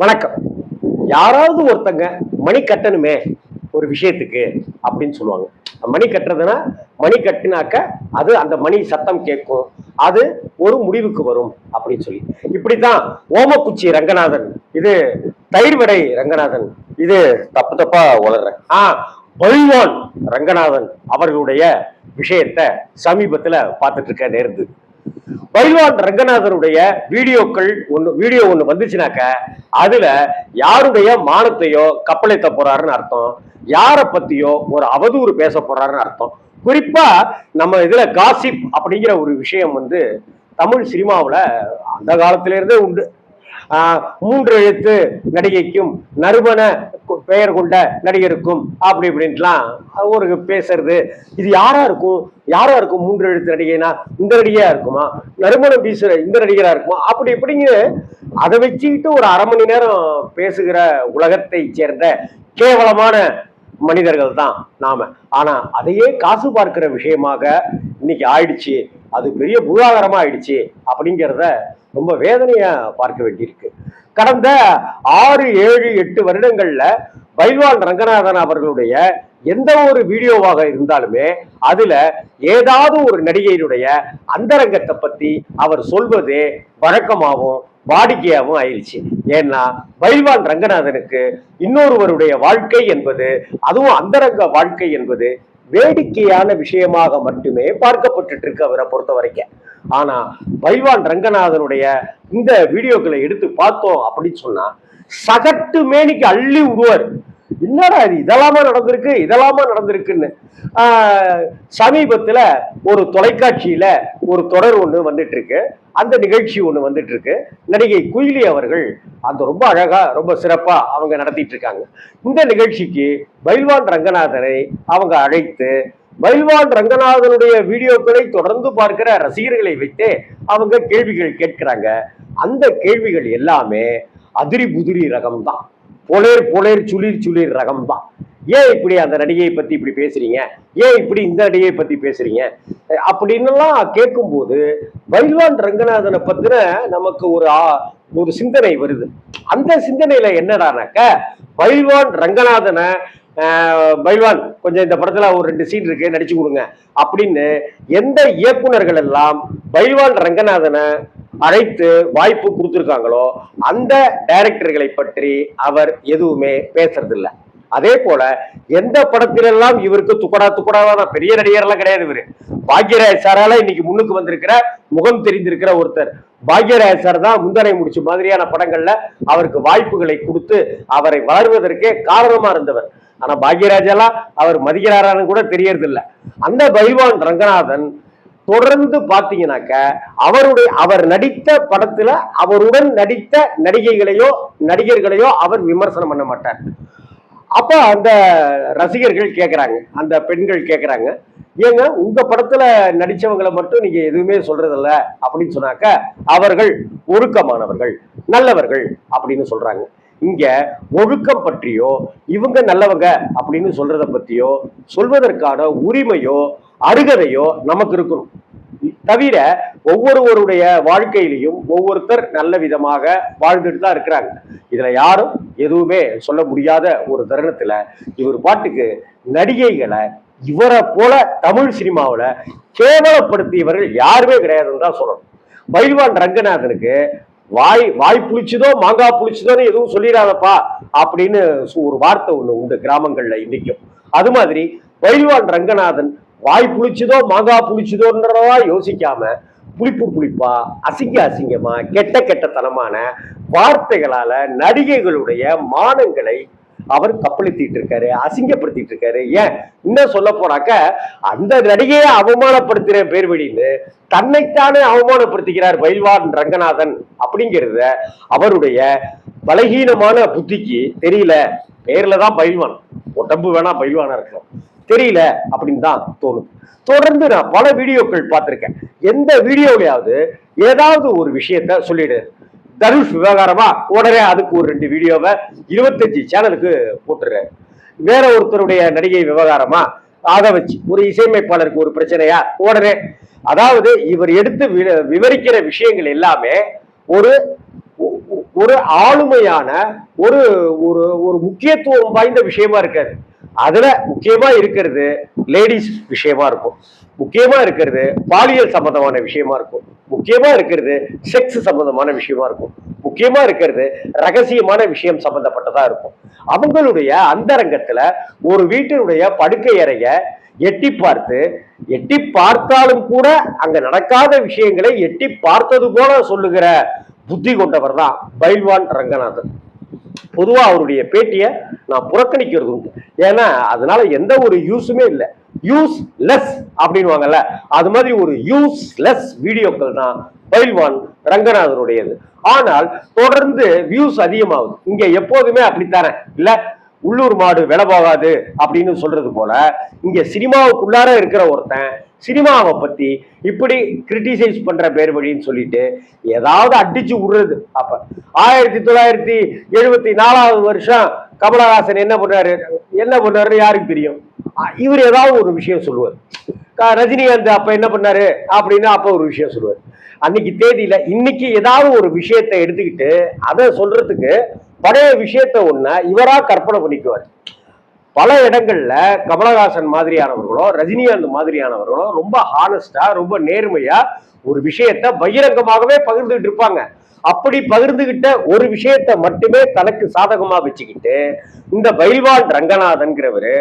வணக்கம். யாராவது ஒருத்தங்க மணி கட்டணுமே ஒரு விஷயத்துக்கு அப்படின்னு சொல்லுவாங்க. மணி கட்டுறதுன்னா மணி கட்டினாக்க அது அந்த மணி சத்தம் கேட்கும். அது ஒரு முடிவுக்கு வரும் அப்படின்னு சொல்லி. இப்படித்தான் ஓமக்குச்சி ரங்கநாதன் இது தயிர்வடை ரங்கநாதன் இது தப்பு தப்பா வளர்றேன் ஆ பல்வான் ரங்கநாதன் அவர்களுடைய விஷயத்த சமீபத்துல பார்த்துட்டு இருக்க நேர்ந்து. பைல்வான் ரங்கநாதனுடைய வீடியோக்கள் ஒன்று வீடியோ ஒன்று வந்துச்சுனாக்க அதுல யாருடைய மானத்தையோ கப்பலைத்த போறாருன்னு அர்த்தம். யாரை பத்தியோ ஒரு அவதூறு பேச போறாருன்னு அர்த்தம். குறிப்பா நம்ம இதுல காசிப் அப்படிங்கிற ஒரு விஷயம் வந்து தமிழ் சினிமாவுல அந்த காலத்திலேருந்தே உண்டு. மூன்று எழுத்து நடிகைக்கும் நறுமண பெயர் கொண்ட நடிகருக்கும் அப்படி இப்படின்ட்டுலாம் ஒரு பேசுறது. இது யாரா இருக்கும்? யாரா இருக்கும் மூன்று எழுத்து நடிகைனா? இந்த நடிகையா இருக்குமா? நறுமணம் வீசுற இந்த நடிகரா இருக்குமா? அப்படி இப்படிங்க அதை வச்சுக்கிட்டு ஒரு அரை மணி நேரம் பேசுகிற உலகத்தை சேர்ந்த கேவலமான மனிதர்கள் தான் நாம. ஆனா அதையே காசு பார்க்கிற விஷயமாக இன்னைக்கு ஆயிடுச்சு. அது பெரிய பூதாகரமா ஆயிடுச்சு அப்படிங்கிறத ரொம்ப வேதனையா பார்க்க வேண்டியிருக்கு. கடந்த ஆறு ஏழு எட்டு வருடங்கள்ல பைல்வான் ரங்கநாதன் அவர்களுடைய எந்த ஒரு வீடியோவாக இருந்தாலுமே அதுல ஏதாவது ஒரு நடிகையினுடைய அந்தரங்கத்தை பத்தி அவர் சொல்வது வழக்கமாகவும் வாடிக்கையாகவும் ஆயிடுச்சு. ஏன்னா பைல்வான் ரங்கநாதனுக்கு இன்னொருவருடைய வாழ்க்கை என்பது அதுவும் அந்தரங்க வாழ்க்கை என்பது வேடிக்கையான விஷயமாக மட்டுமே பார்க்கப்பட்டு இருக்கு அவரை பொறுத்த வரைக்கும் ஆனா பைல்வான் ரங்கநாதனுடைய இந்த வீடியோக்களை எடுத்து பார்த்தோம் அப்படின்னு சொன்னா சகட்டு மேனிக்கு அள்ளி விடுவார் என்னடா இது? இதெல்லாமா நடந்திருக்கு? இதெல்லாமா நடந்திருக்குன்னு. சமீபத்தில் சமீபத்துல ஒரு தொலைக்காட்சியில ஒரு தொடர் ஒண்ணு வந்துட்டு இருக்கு அந்த நிகழ்ச்சி ஒண்ணு வந்துட்டு இருக்கு நடிகை குயிலி அவர்கள் அந்த ரொம்ப அழகா ரொம்ப சிறப்பா அவங்க நடத்திட்டு இருக்காங்க. இந்த நிகழ்ச்சிக்கு பைல்வான் ரங்கநாதனை அவங்க அழைத்து மயில்வான் ரங்கநாதனுடைய வீடியோக்களை தொடர்ந்து பார்க்கிற ரசிகர்களை வைத்து அவங்க கேள்விகள் கேட்கிறாங்க. அந்த கேள்விகள் எல்லாமே அதிரி புதிரி ரகம் தான் பொலேர் பொலேர் சுளிர் சுளிர் ரகம் தான் ஏன் இப்படி அந்த நடிகையை பத்தி இப்படி பேசுறீங்க? ஏன் இப்படி இந்த நடிகையை பத்தி பேசுறீங்க? அப்படின்னுலாம் கேட்கும்போது பைல்வான் ரங்கநாதனை பத்தின நமக்கு ஒரு ஒரு சிந்தனை வருது. அந்த சிந்தனையில என்னடானாக்க பைல்வான் ரங்கநாதனை பைல்வான் கொஞ்சம் இந்த படத்துல ஒரு ரெண்டு சீன் இருக்கு நடிச்சு கொடுங்க. அப்படின்னு எந்த இயக்குனர்கள் எல்லாம் பைல்வான் ரங்கநாதனை அழைத்து வாய்ப்பு கொடுத்துருக்காங்களோ அந்த டைரக்டர்களை பற்றி அவர் எதுவுமே பேசுறதில்லை. அதே போல எந்த படத்திலெல்லாம் இவருக்கு துக்கடா துக்கடாவான பெரிய நடிகர்லாம் கிடையாது இவரு. பாக்யராஜ் சாரால இன்னைக்கு முன்னுக்கு வந்திருக்கிற முகம் தெரிந்திருக்கிற ஒருத்தர். பாக்யராஜ் சார் தான் முந்தனை முடிச்ச மாதிரியான படங்கள்ல அவருக்கு வாய்ப்புகளை கொடுத்து அவரை வளர்வதற்கே காரணமா இருந்தவர். ஆனா பாக்யராஜெல்லாம் அவர் மதிக்கிறாரான்னு கூட தெரியறது இல்ல அந்த பைவான் ரங்கநாதன் தொடர்ந்து பாத்தீங்கன்னாக்க அவருடைய அவர் நடித்த படத்துல அவருடன் நடித்த நடிகைகளையோ நடிகர்களையோ அவர் விமர்சனம் பண்ண மாட்டார். அப்ப அந்த ரசிகர்கள் கேக்குறாங்க. அந்த பெண்கள் கேக்குறாங்க. ஏங்க உங்க படத்துல நடிச்சவங்களை மட்டும் நீங்க எதுவுமே சொல்றதில்ல அப்படின்னு சொன்னாக்க அவர்கள் ஒழுக்கமானவர்கள் நல்லவர்கள் அப்படின்னு சொல்றாங்க. இங்க ஒழுக்கம் பற்றியோ இவங்க நல்லவங்க அப்படின்னு சொல்றத பத்தியோ சொல்வதற்கான உரிமையோ அருகதையோ நமக்கு இருக்கணும். தவிர ஒவ்வொருவருடைய வாழ்க்கையிலையும் ஒவ்வொருத்தர் நல்ல விதமாக வாழ்ந்துட்டு தான் இருக்கிறாங்க. இதுல யாரும் எதுவுமே சொல்ல முடியாத ஒரு தருணத்துல இவர் பாட்டுக்கு நடிகைகளை இவரை போல தமிழ் சினிமாவில் கேவலப்படுத்தியவர்கள் யாருமே கிடையாதுன்னு தான் சொல்லணும். பைல்வான் ரங்கநாதனுக்கு வாய் வாய் புளிச்சுதோ மாங்காய் புளிச்சுதோன்னு எதுவும் சொல்லிடாதப்பா அப்படின்னு ஒரு வார்த்தை ஒண்ணு உண்டு கிராமங்கள்ல இன்னைக்கும். அது மாதிரி பைல்வான் ரங்கநாதன் வாய் புளிச்சுதோ மாங்காய் புளிச்சுதோன்றதா யோசிக்காம புளிப்பு புளிப்பா அசிங்க அசிங்கமா கெட்ட கெட்டத்தனமான வார்த்தைகளால நடிகைகளுடைய மானங்களை அவர் கப்பளித்திட்டு இருக்காரு அசிங்கப்படுத்திட்டு இருக்காரு ஏன்? இன்னும் சொல்ல போனாக்க அந்த நடிகையை அவமானப்படுத்துற பேர் வெளின்னு தன்னைத்தானே அவமானப்படுத்திக்கிறார் பயில்வான் ரங்கநாதன் அப்படிங்கிறத அவருடைய பலகீனமான புத்திக்கு தெரியல. பேர்ல தான் பயில்வான். உடம்பு வேணா பயில்வானா இருக்கலாம். தெரியல அப்படின்னு தான் தோணுது தொடர்ந்து நான் பல வீடியோக்கள் பார்த்திருக்கேன். எந்த வீடியோலையாவது ஏதாவது ஒரு விஷயத்த சொல்லிடு. தனுஷ் விவகாரமா? உடனே அதுக்கு ஒரு ரெண்டு வீடியோவை இருபத்தஞ்சு சேனலுக்கு போட்டுறாரு வேற ஒருத்தருடைய நடிகை விவகாரமா? அதை வச்சு. ஒரு இசையமைப்பாளருக்கு ஒரு பிரச்சனையா? உடனே. அதாவது இவர் எடுத்து விவரிக்கிற விஷயங்கள் எல்லாமே ஒரு ஒரு ஆளுமையான ஒரு ஒரு ஒரு முக்கியத்துவம் வாய்ந்த விஷயமா இருக்காது. அதுல முக்கியமா இருக்கிறது லேடிஸ் விஷயமா இருக்கும். முக்கியமா இருக்கிறது பாலியல் சம்பந்தமான விஷயமா இருக்கும். முக்கியமா இருக்கிறது செக்ஸ் சம்பந்தமான விஷயமா இருக்கும். முக்கியமா இருக்கிறது ரகசியமான விஷயம் சம்பந்தப்பட்டதா இருக்கும். அவங்களுடைய அந்தரங்கத்துல ஒரு வீட்டினுடைய படுக்கை அறைய எட்டி பார்த்து எட்டி பார்த்தாலும் கூட அங்க நடக்காத விஷயங்களை எட்டி பார்த்தது போல சொல்லுகிற புத்தி கொண்டவர் தான் பைல்வான் ரங்கநாதன். பொதுவா அவருடைய பேட்டியை புறக்கணிக்கிறது உண்டு. ஏன்னா அதனால எந்த ஒரு யூஸுமே இல்லை. யூஸ் லெஸ் அப்படின்வாங்கல்ல அது மாதிரி ஒரு யூஸ் லெஸ் வீடியோக்கள் தான் பயில்வான் ரங்கநாதனுடையது ஆனால் தொடர்ந்து வியூஸ் அதிகமாகுது. இங்க எப்போதுமே அப்படித்தானே? இல்ல உள்ளூர் மாடு விலை போகாது அப்படின்னு சொல்றது போல இங்க சினிமாவுக்குள்ளார இருக்கிற ஒருத்தன் சினிமாவை பத்தி இப்படி கிரிட்டிசைஸ் பண்ற பேர் வழின்னு சொல்லிட்டு ஏதாவது அடிச்சு விடுறது. அப்ப ஆயிரத்தி தொள்ளாயிரத்தி எழுபத்தி நாலாவது வருஷம் கமலஹாசன் என்ன பண்ணாரு? என்ன பண்ணாருன்னு யாருக்கு தெரியும்? இவர் ஏதாவது ஒரு விஷயம் சொல்லுவார். ரஜினிகாந்த் அப்ப என்ன பண்ணாரு? அப்படின்னு அப்ப ஒரு விஷயம் சொல்லுவார். அன்னைக்கு தேதியில இன்னைக்கு ஏதாவது ஒரு விஷயத்தை எடுத்துக்கிட்டு அதை சொல்றதுக்கு பழைய விஷயத்த ஒண்ண இவரா கற்பனை பண்ணிக்குவார். பல இடங்கள்ல கமலஹாசன் மாதிரியானவர்களோ ரஜினிகாந்த் மாதிரியானவர்களோ ரொம்ப ஹானஸ்டா ரொம்ப நேர்மையா ஒரு விஷயத்த பகிரங்கமாகவே பகிர்ந்துகிட்டு இருப்பாங்க. அப்படி பகிர்ந்துகிட்ட ஒரு விஷயத்த மட்டுமே தனக்கு சாதகமா வச்சுக்கிட்டு இந்த பைல்வான் ரங்கநாதன்கிறவரு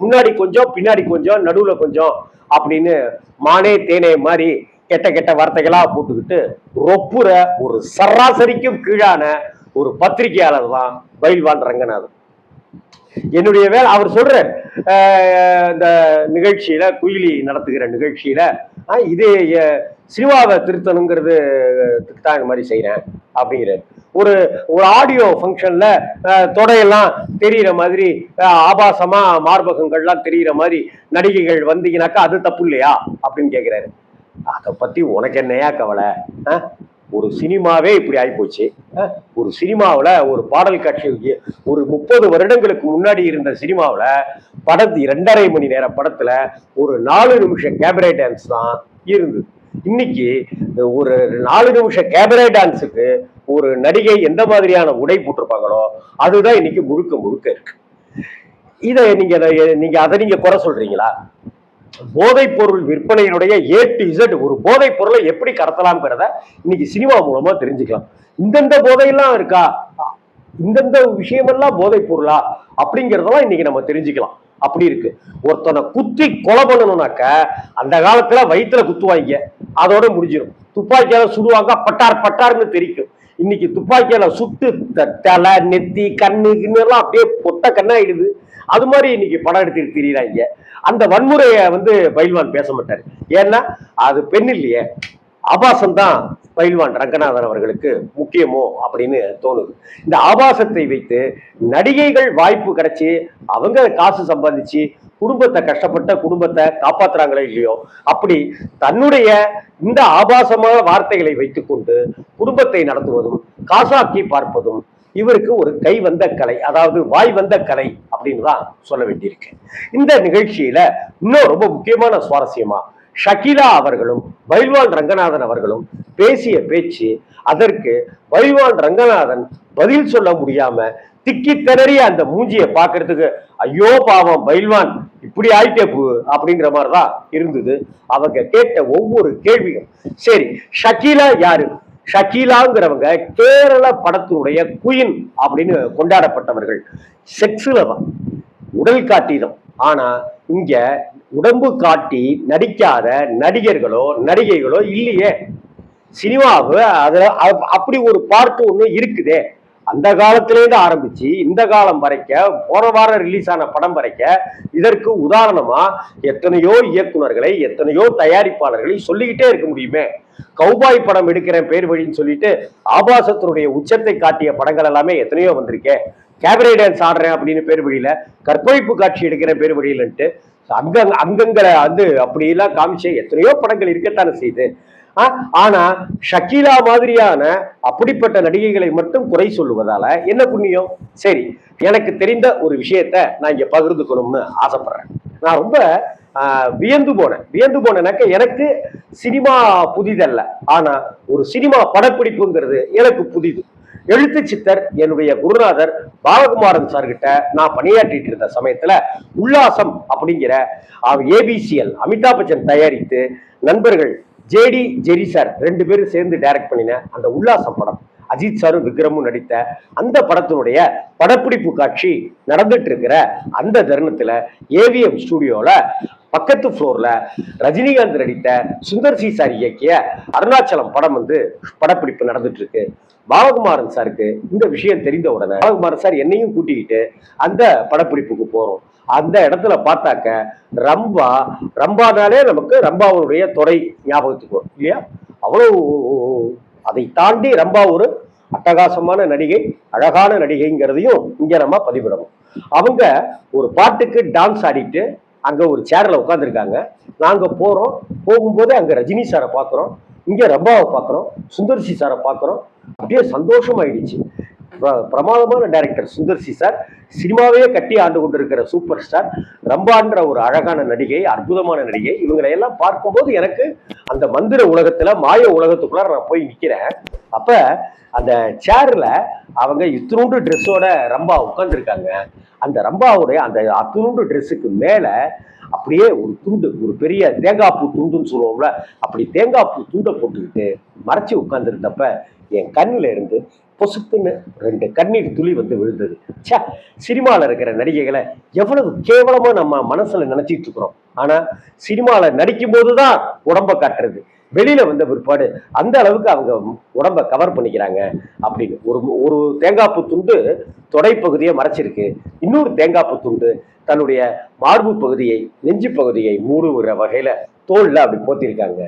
முன்னாடி கொஞ்சம் பின்னாடி கொஞ்சம் நடுவுல கொஞ்சம் அப்படின்னு மானே தேனே மாதிரி கெட்ட கெட்ட வார்த்தைகளா போட்டுக்கிட்டு ரொப்புற ஒரு சராசரிக்கும் கீழான ஒரு பத்திரிகையாளர் தான் பைல்வான் ரங்கநாதன். என்னுடைய வேலை அவர் சொல்ற இந்த நிகழ்ச்சியில குயிலி நடத்துகிற நிகழ்ச்சியில இது அஹ், சினிமாவை திருத்தணுங்கிறது தான் இந்த மாதிரி செய்கிறேன் அப்படிங்கிறார். ஒரு ஒரு ஆடியோ ஃபங்க்ஷனில் தொடையெல்லாம் தெரிகிற மாதிரி ஆபாசமாக மார்பகங்கள்லாம் தெரிகிற மாதிரி நடிகைகள் வந்தீங்கன்னாக்கா அது தப்பு இல்லையா அப்படின்னு கேட்குறாரு அதை பற்றி உனக்கு என்னையா கவலை? ஆ ஒரு சினிமாவே இப்படி ஆகிப்போச்சு ஒரு சினிமாவில் ஒரு பாடல் காட்சி ஒரு முப்பது வருடங்களுக்கு முன்னாடி இருந்த சினிமாவில் படத்து ரெண்டரை மணி நேர படத்தில் ஒரு நாலு நிமிஷம் கேபரே டான்ஸ் தான் இருந்தது. இன்னைக்கு ஒரு நாலு நிமிஷம் கேபரே டான்ஸுக்கு ஒரு நடிகை எந்த மாதிரியான உடை போட்டிருப்பாங்களோ அதுதான் இன்னைக்கு முழுக்க முழுக்க இருக்கு. இதை நீங்க அதை- நீங்க அதை நீங்க குறை சொல்றீங்களா? போதைப் பொருள் விற்பனையினுடைய ஏ டு இசட் ஒரு போதைப் பொருளை எப்படி கடத்தலாம்ங்கிறத இன்னைக்கு சினிமா மூலமா தெரிஞ்சுக்கலாம். இந்தந்த போதையெல்லாம் இருக்கா? இந்தந்த விஷயமெல்லாம் போதைப் பொருளா? அப்படிங்கிறதெல்லாம் இன்னைக்கு நம்ம தெரிஞ்சுக்கலாம். அப்படி இருக்கு. ஒருத்தனை குத்தி கொலை பண்ணணும்னாக்க அந்த காலத்துல வயிற்றுல குத்துவாங்க. அதோட முடிஞ்சிடும் துப்பாக்கியால சுடுவாங்க. பட்டார் பட்டார்னு தெரிக்கும். இன்னைக்கு துப்பாக்கியால சுட்டு த- தலை நெத்தி கண்ணு கிண்ணு அப்படியே பொட்ட கண்ணாயிடுது. அது மாதிரி இன்னைக்கு படம் எடுத்துட்டு திரியிறாங்க. அந்த வன்முறையை வந்து பைல்வான் பேச மாட்டார். ஏன்னா அது பெண் இல்லையே. ஆபாசம் தான் பயில்வான் ரங்கநாதன் அவர்களுக்கு முக்கியமோ அப்படின்னு தோணுது. இந்த ஆபாசத்தை வைத்து நடிகைகள் வாய்ப்பு கிடைச்சி அவங்க காசு சம்பாதிச்சு குடும்பத்தை கஷ்டப்பட்ட குடும்பத்தை காப்பாத்துறாங்களோ இல்லையோ அப்படி தன்னுடைய இந்த ஆபாசமான வார்த்தைகளை வைத்துக்கொண்டு குடும்பத்தை நடத்துவதும் காசாக்கி பார்ப்பதும் இவருக்கு ஒரு கை வந்த கலை அதாவது வாய் வந்த கலை அப்படின்னு தான் சொல்ல வேண்டியிருக்கு. இந்த நிகழ்ச்சியில இன்னும் ரொம்ப முக்கியமான சுவாரஸ்யமா ஷகிலா அவர்களும் பைல்வான் ரங்கநாதன் அவர்களும் பேசிய பேச்சு அதற்கு பைல்வான் ரங்கநாதன் பதில் சொல்ல முடியாம திக்கி திணறி அந்த மூஞ்சியை பார்க்கறதுக்கு ஐயோ பாவம் பைல்வான் இப்படி ஆயிட்டே போ அப்படிங்கிற மாதிரி தான் இருந்தது. அவங்க கேட்ட ஒவ்வொரு கேள்வியும். சரி ஷக்கீலா யாரு? ஷக்கீலாங்கிறவங்க கேரள படத்தினுடைய குயின் அப்படின்னு கொண்டாடப்பட்டவர்கள். செக்ஸில் தான் உடல் காட்டிதான் ஆனா இங்க உடம்பு காட்டி நடிக்காத நடிகர்களோ நடிகைகளோ இல்லையே. சினிமாவு அதுல அப்படி ஒரு பார்ட் ஒன்று இருக்குதே. அந்த காலத்திலேருந்து ஆரம்பிச்சு இந்த காலம் வரைக்க போன வாரம் ரிலீஸ் ஆன படம் வரைக்க இதற்கு உதாரணமா எத்தனையோ இயக்குனர்களை எத்தனையோ தயாரிப்பாளர்களை சொல்லிக்கிட்டே இருக்க முடியுமே. கௌபாய் படம் எடுக்கிறேன் பேர் வழின்னு சொல்லிட்டு ஆபாசத்தினுடைய உச்சத்தை காட்டிய படங்கள் எல்லாமே எத்தனையோ வந்திருக்கேன் கேபரே டான்ஸ் ஆடுறேன் அப்படின்னு பேர் வழியில கற்பழிப்பு காட்சி எடுக்கிற பேர் வழியிலன்ட்டு அங்க அங்கங்களை வந்து அப்படியெல்லாம் காமிச்ச எத்தனையோ படங்கள் இருக்கத்தானே செய்யுது. ஆனா ஷக்கீலா மாதிரியான அப்படிப்பட்ட நடிகைகளை மட்டும் குறை சொல்லுவதால என்ன புண்ணியம்? சரி எனக்கு தெரிந்த ஒரு விஷயத்த நான் இங்க பகிர்ந்துக்கணும்னு ஆசைப்படுறேன். நான் ரொம்ப வியந்து போனேன். வியந்து போனேனாக்க எனக்கு சினிமா புதிதல்ல. ஆனா ஒரு சினிமா படப்பிடிப்புங்கிறது எனக்கு புதிது. எழுத்து சித்தர் என்னுடைய குருநாதர் பாலகுமாரன் சார்கிட்ட நான் பணியாற்றிட்டு இருந்த சமயத்துல உல்லாசம் அப்படிங்கிற ஏபிசிஎல் அமிதாப் பச்சன் தயாரித்து நண்பர்கள் ஜேடி ஜெரி சார் ரெண்டு பேரும் சேர்ந்து டைரக்ட் பண்ணின அந்த உல்லாசம் படம். அஜித் சாரும் விக்ரமும் நடித்த அந்த படத்தினுடைய படப்பிடிப்பு காட்சி நடந்துட்டு இருக்கிற அந்த தருணத்துல ஏவிஎம் ஸ்டுடியோல பக்கத்து ஃப்ளோர்ல ரஜினிகாந்த் நடித்த சுந்தர் சி சார் இயக்கிய அருணாச்சலம் படம் வந்து படப்பிடிப்பு நடந்துட்டு இருக்கு. பாலகுமாரன் சாருக்கு இந்த விஷயம் தெரிந்த உடனே பாலகுமாரன் சார் என்னையும் கூட்டிக்கிட்டு அந்த படப்பிடிப்புக்கு போறோம். அந்த இடத்துல பார்த்தாக்க ரம்பா ரம்பானாலே நமக்கு ரம்பாவுடைய துறை ஞாபகத்துக்கு வரும் இல்லையா? அவ்வளோ அதை தாண்டி ரம்பா ஒரு அட்டகாசமான நடிகை அழகான நடிகைங்கிறதையும் இங்கே நம்ம பதிவிடணும். அவங்க ஒரு பாட்டுக்கு டான்ஸ் ஆடிட்டு அங்கே ஒரு சேரில் உட்காந்துருக்காங்க நாங்கள் போகிறோம் போகும்போது அங்கே ரஜினி சாரை பார்க்குறோம் இங்கே ரம்பாவை பார்க்குறோம் சுந்தர்சி சாரை பார்க்குறோம். அப்படியே சந்தோஷமாயிடுச்சு. பிரமாதமான டைரக்டர் சுந்தர்சி சார். சினிமாவே கட்டி ஆண்டு கொண்டிருக்கிற சூப்பர் ஸ்டார். ரம்பான்ற ஒரு அழகான நடிகை அற்புதமான நடிகை. இவங்களை எல்லாம் பார்க்கும்போது எனக்கு அந்த மந்திர உலகத்துல மாய உலகத்துக்குள்ள நான் போய் நிக்கிறேன். அப்ப அந்த சேர்ல அவங்க இத்தினூண்டு ட்ரெஸ்ஸோட ரம்பா உட்காந்துருக்காங்க அந்த ரம்பாவுடைய அந்த அத்தினூண்டு ட்ரெஸ்ஸுக்கு மேல அப்படியே ஒரு துண்டு ஒரு பெரிய தேங்காய் பூ துண்டுன்னு சொல்லுவோம்ல அப்படி தேங்காய் பூ துண்டை போட்டுக்கிட்டு மறைச்சி உட்காந்துருந்தப்ப என் கண்ணில் இருந்து பொசுக்குன்னு ரெண்டு கண்ணீர் துளி வந்து விழுந்தது. சே சினிமாவில் இருக்கிற நடிகைகளை எவ்வளவு கேவலமாக நம்ம மனசில் நினச்சிட்டு இருக்கிறோம். ஆனால் சினிமாவில் நடிக்கும் போதுதான் உடம்பை காட்டுறது. வெளியில் வந்த பிற்பாடு அந்த அளவுக்கு அவங்க உடம்ப கவர் பண்ணிக்கிறாங்க அப்படின்னு. ஒரு ஒரு தேங்காய்ப்பு துண்டு தொடைப்பகுதியை மறைச்சிருக்கு. இன்னொரு தேங்காய்ப்பு துண்டு தன்னுடைய மார்பு பகுதியை நெஞ்சு பகுதியை மூடுகிற வகையில் தோல்ல அப்படி போத்திருக்காங்க.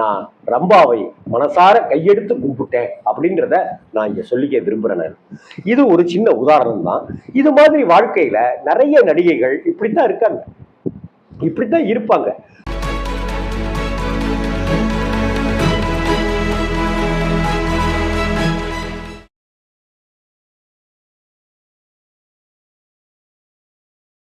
நான் ரம்பாவை மனசார கையெடுத்து கும்பிட்டேன் அப்படின்றத நான் இங்க சொல்லிக்க விரும்புறேன் நான். இது ஒரு சின்ன உதாரணம் தான். இது மாதிரி வாழ்க்கையில நிறைய நடிகைகள் இப்படித்தான் இருக்காங்க. இப்படித்தான் இருப்பாங்க.